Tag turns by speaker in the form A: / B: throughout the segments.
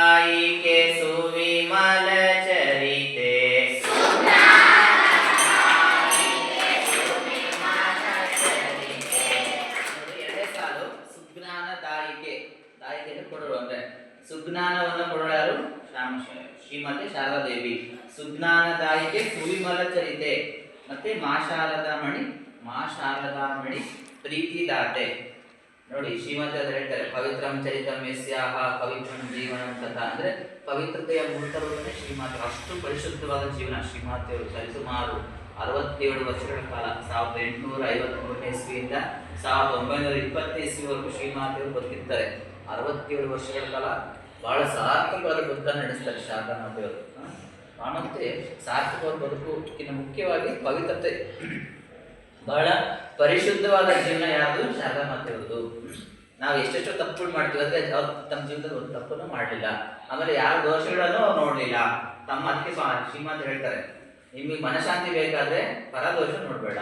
A: ತಾಯಿಗೆ ಸುವಿಮಲ ಚರಿತೆ. ಸುಜ್ಞಾನ ದಾಯಿಗೆ ದಾಯಿಗೆ ಕೊಡೋರು ಅಂದ್ರೆ ಸುಜ್ಞಾನವನ್ನು ಕೊಡೋರು ಯಾರು? ಶ್ರೀಮತಿ ಶಾರದಾ ದೇವಿ ಸುಜ್ಞಾನ ದಾಯಿಗೆ ಸುವಿಮಲ ಚರಿತೆ. ಮತ್ತೆ ಮಾ ಶಾರದಾ ಮಣಿ ಮಾ ಶಾರದಾ ಮಣಿ ಪ್ರೀತಿದಾತೆ. ನೋಡಿ ಶ್ರೀಮತಿ ಅದ್ರ ಹೇಳ್ತಾರೆ ಪವಿತ್ರಂ ಚರಿತಂ ಯಸ್ಯಾಹ ಪವಿತ್ರಂ ಜೀವನಂ ತಥಾ. ಅಂದ್ರೆ ಪವಿತ್ರತೆಯ ಮೂಲತರೂಪನೇ ಶ್ರೀಮಾತೆ ಅಷ್ಟು ಪರಿಶುದ್ಧವಾದ ಜೀವನ ಶ್ರೀಮಾತೆಯವರು ಸರಿಸುಮಾರು ಅರವತ್ತೇಳು ವರ್ಷಗಳ ಕಾಲ ಸಾವಿರದ ಎಂಟುನೂರ ಐವತ್ಮೂರನೇ ಇಸ್ವಿಯಿಂದ ಸಾವಿರದ ಒಂಬೈನೂರ ಇಪ್ಪತ್ತನೇ ಇಸ್ವಿವರೆಗೂ ಶ್ರೀಮಾತೆಯವರು ಬದುಕಿರ್ತಾರೆ. ಅರವತ್ತೇಳು ವರ್ಷಗಳ ಕಾಲ ಬಹಳ ಸಾರ್ಥಕವಾದ ಬದುಕನ್ನು ನಡೆಸ್ತಾರೆ ಶಾರದಾ ಮಾತೆಯವರು ಆ, ಮತ್ತೆ ಸಾರ್ಥಕವಾದ ಇನ್ನು ಮುಖ್ಯವಾಗಿ ಪವಿತ್ರತೆ. ಬಹಳ ಪರಿಶುದ್ಧವಾದ ಜೀವನ ಯಾವುದು ಶಾರದಾ ಮಾತೆಯವ್ರದ್ದು ನಾವು ಎಷ್ಟೆಷ್ಟು ತಪ್ಪುಗಳು ಮಾಡ್ತೀವಿ ಅಂದ್ರೆ ಅವ್ರು ತಮ್ಮ ಜೀವನದಲ್ಲಿ ಒಂದು ತಪ್ಪನ್ನು ಮಾಡಲಿಲ್ಲ. ಆಮೇಲೆ ಯಾರ ದೋಷಗಳನ್ನು ಅವ್ರು ನೋಡಲಿಲ್ಲ. ತಮ್ಮ ಅದಕ್ಕೆ ಶ್ರೀಮಂತ ಹೇಳ್ತಾರೆ, ನಿಮಗೆ ಮನಶಾಂತಿ ಬೇಕಾದ್ರೆ ಪರದೋಷ ನೋಡಬೇಡ.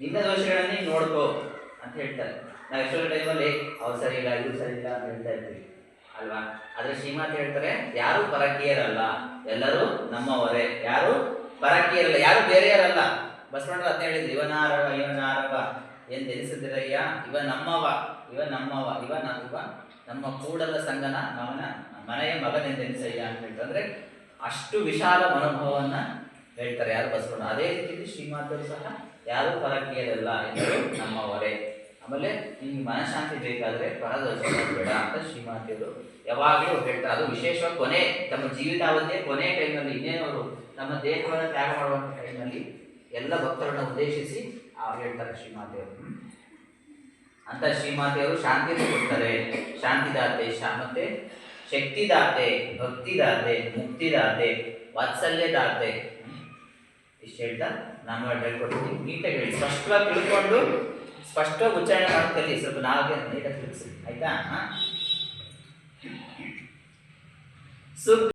A: ನಿನ್ನ ದೋಷಗಳನ್ನೇ ನೀನ್ ನೋಡ್ಕೋ ಅಂತ ಹೇಳ್ತಾರೆ. ನಾವು ಎಷ್ಟೋ ಟೈಮಲ್ಲಿ, ಅವ್ರು ಸರಿ ಇಲ್ಲ, ಇವ್ರು ಸರಿ ಇಲ್ಲ ಅಂತ ಹೇಳ್ತಾ ಇರ್ತೀವಿ ಅಲ್ವಾ? ಆದ್ರೆ ಶ್ರೀಮಂತ ಹೇಳ್ತಾರೆ, ಯಾರು ಪರಕೀಯರಲ್ಲ. ಎಲ್ಲರೂ ನಮ್ಮವರೇ. ಯಾರು ಪರಕೀಯರಲ್ಲ. ಯಾರು ಬೇರೆಯವರಲ್ಲ. ಬಸವಣ್ಣ ಅಂತ ಹೇಳಿದ್ರು ಇವನಾರವ ಇವನಾರವ ಎಂದೆನಿಸಿದ್ರಯ್ಯ ಇವ ನಮ್ಮವ ಇವ ನಮ್ಮವ, ಇವ ನಮ್ಮ ಕೂಡಲ ಸಂಗನ, ಅವನ ಮನೆಯ ಮಗನೆಂದೆನಿಸಯ್ಯ ಅಂತ ಹೇಳ್ತಂದ್ರೆ ಅಷ್ಟು ವಿಶಾಲ ಮನೋಭಾವವನ್ನ ಹೇಳ್ತಾರೆ ಯಾರು ಬಸವಣ್ಣ. ಅದೇ ರೀತಿ ಶ್ರೀಮಾತರು ಸಹ ಯಾರು ಪರಕೀಯರಲ್ಲ ಎಂದರು ನಮ್ಮವರೇ. ಆಮೇಲೆ ನಿಮ್ಗೆ ಮನಶಾಂತಿ ಬೇಕಾದ್ರೆ ಪರದೋಷ ಬೇಡ ಅಂತ ಶ್ರೀಮಾತೆಯವರು ಯಾವಾಗಲೂ ಹೇಳ್ತಾರೆ. ಅದು ವಿಶೇಷವಾಗಿ ಕೊನೆ, ತಮ್ಮ ಜೀವಿತಾವಧಿಯೇ ಕೊನೆ ಟೈಮಲ್ಲಿ ಇನ್ನೇನು ಅವರು ತಮ್ಮ ದೇಹವನ್ನು ತ್ಯಾಗ ಮಾಡುವಂಥ ಟೈಮಲ್ಲಿ ಎಲ್ಲ ಭಕ್ತರನ್ನು ಉದ್ದೇಶಿಸಿ ಆ ಹೇಳ್ತಾರೆ ಶ್ರೀಮಾತೆಯವರು. ಅಂತ ಶ್ರೀಮಾತೆಯವರು ಶಾಂತಿಯನ್ನು ಕೊಡ್ತಾರೆ. ಶಾಂತಿದಾತೆ, ಶಾಮತೆ, ಶಕ್ತಿದಾತೆ, ಭಕ್ತಿದಾತೆ, ಮುಕ್ತಿದಾತೆ, ವಾತ್ಸಲ್ಯದಾತೆ. ಇಷ್ಟು ಹೇಳ್ತಾ ನಾನು ಹೇಳ್ಕೊಡ್ತೀನಿ. ನೀಟಾಗಿ ಹೇಳಿ. ಸ್ಪಷ್ಟವಾಗಿ ತಿಳ್ಕೊಂಡು, ಸ್ಪಷ್ಟವಾಗಿ ಉಚ್ಚಾರಣೆ ಮಾಡ್ತಲ್ಲಿ ಸ್ವಲ್ಪ ನಾಲ್ಕು ನೀಟಾಗಿ ತಿಳಿಸಿ. ಆಯ್ತಾ? ಸುಖ